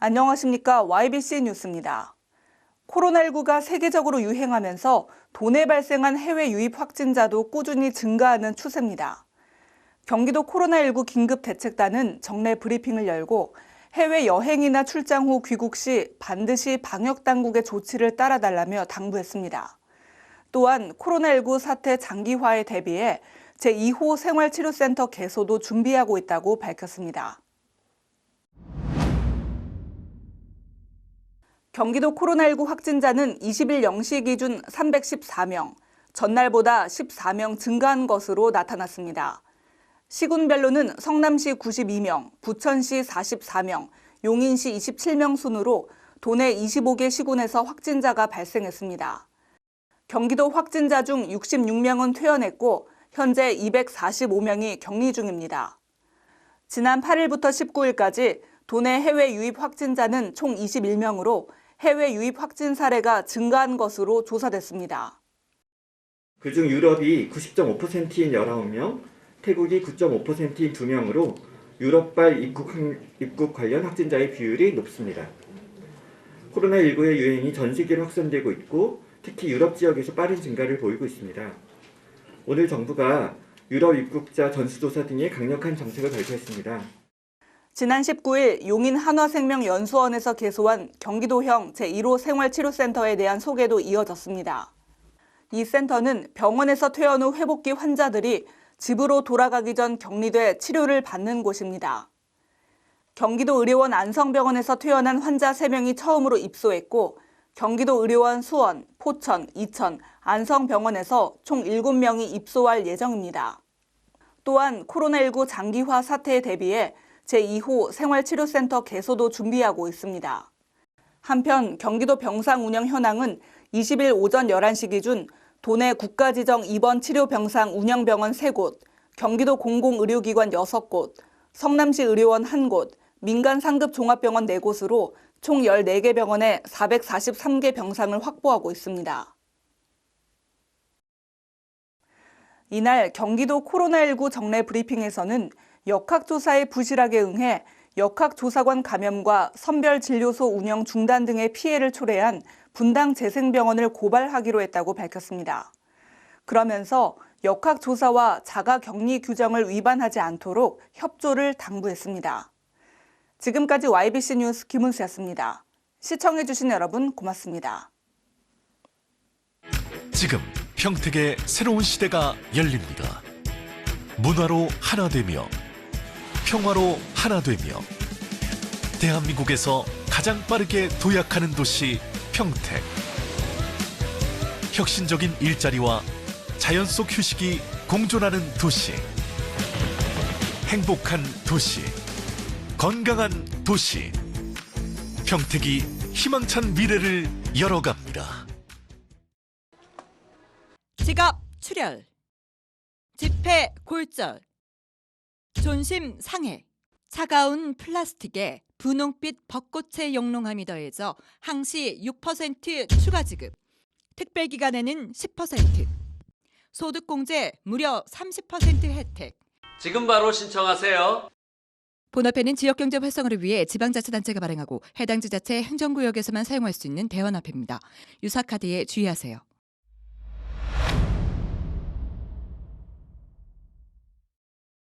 안녕하십니까. YBC 뉴스입니다. 코로나19가 세계적으로 유행하면서 돈에 발생한 해외 유입 확진자도 꾸준히 증가하는 추세입니다. 경기도 코로나19 긴급대책단은 정례 브리핑을 열고 해외 여행이나 출장 후 귀국 시 반드시 방역 당국의 조치를 따라달라며 당부했습니다. 또한 코로나19 사태 장기화에 대비해 제2호 생활치료센터 개소도 준비하고 있다고 밝혔습니다. 경기도 코로나19 확진자는 20일 0시 기준 314명, 전날보다 14명 증가한 것으로 나타났습니다. 시군별로는 성남시 92명, 부천시 44명, 용인시 27명 순으로 도내 25개 시군에서 확진자가 발생했습니다. 경기도 확진자 중 66명은 퇴원했고 현재 245명이 격리 중입니다. 지난 8일부터 19일까지 도내 해외 유입 확진자는 총 21명으로 해외 유입 확진 사례가 증가한 것으로 조사됐습니다. 그중 유럽이 90.5%인 19명, 태국이 9.5%인 2명으로 유럽발 입국, 입국 관련 확진자의 비율이 높습니다. 코로나19의 유행이 전 세계로 확산되고 있고 특히 유럽 지역에서 빠른 증가를 보이고 있습니다. 오늘 정부가 유럽 입국자 전수조사 등의 강력한 정책을 발표했습니다. 지난 19일 용인 한화생명연수원에서 개소한 경기도형 제1호 생활치료센터에 대한 소개도 이어졌습니다. 이 센터는 병원에서 퇴원 후 회복기 환자들이 집으로 돌아가기 전 격리돼 치료를 받는 곳입니다. 경기도 의료원 안성병원에서 퇴원한 환자 3명이 처음으로 입소했고 경기도 의료원 수원, 포천, 이천, 안성병원에서 총 7명이 입소할 예정입니다. 또한 코로나19 장기화 사태에 대비해 제2호 생활치료센터 개소도 준비하고 있습니다. 한편 경기도 병상 운영 현황은 20일 오전 11시 기준 도내 국가지정 입원 치료 병상 운영 병원 3곳, 경기도 공공의료기관 6곳, 성남시 의료원 1곳, 민간 상급 종합병원 4곳으로 총 14개 병원에 443개 병상을 확보하고 있습니다. 이날 경기도 코로나19 정례 브리핑에서는 역학조사에 부실하게 응해 역학조사관 감염과 선별진료소 운영 중단 등의 피해를 초래한 분당 재생병원을 고발하기로 했다고 밝혔습니다. 그러면서 역학조사와 자가격리 규정을 위반하지 않도록 협조를 당부했습니다. 지금까지 YBC 뉴스 김은수였습니다. 시청해주신 여러분 고맙습니다. 지금 평택의 새로운 시대가 열립니다. 문화로 하나 되며 평화로 하나 되며 대한민국에서 가장 빠르게 도약하는 도시 평택. 혁신적인 일자리와 자연 속 휴식이 공존하는 도시. 행복한 도시. 건강한 도시. 평택이 희망찬 미래를 열어갑니다. 지갑 출혈, 집회 골절, 존심 상해, 차가운 플라스틱에 분홍빛 벚꽃의 영롱함이 더해져 항시 6% 추가 지급, 특별 기간에는 10%, 소득공제 무려 30% 혜택. 지금 바로 신청하세요. 본화폐는 지역경제 활성화를 위해 지방자치단체가 발행하고 해당 지자체 행정구역에서만 사용할 수 있는 대환화폐입니다. 유사카드에 주의하세요.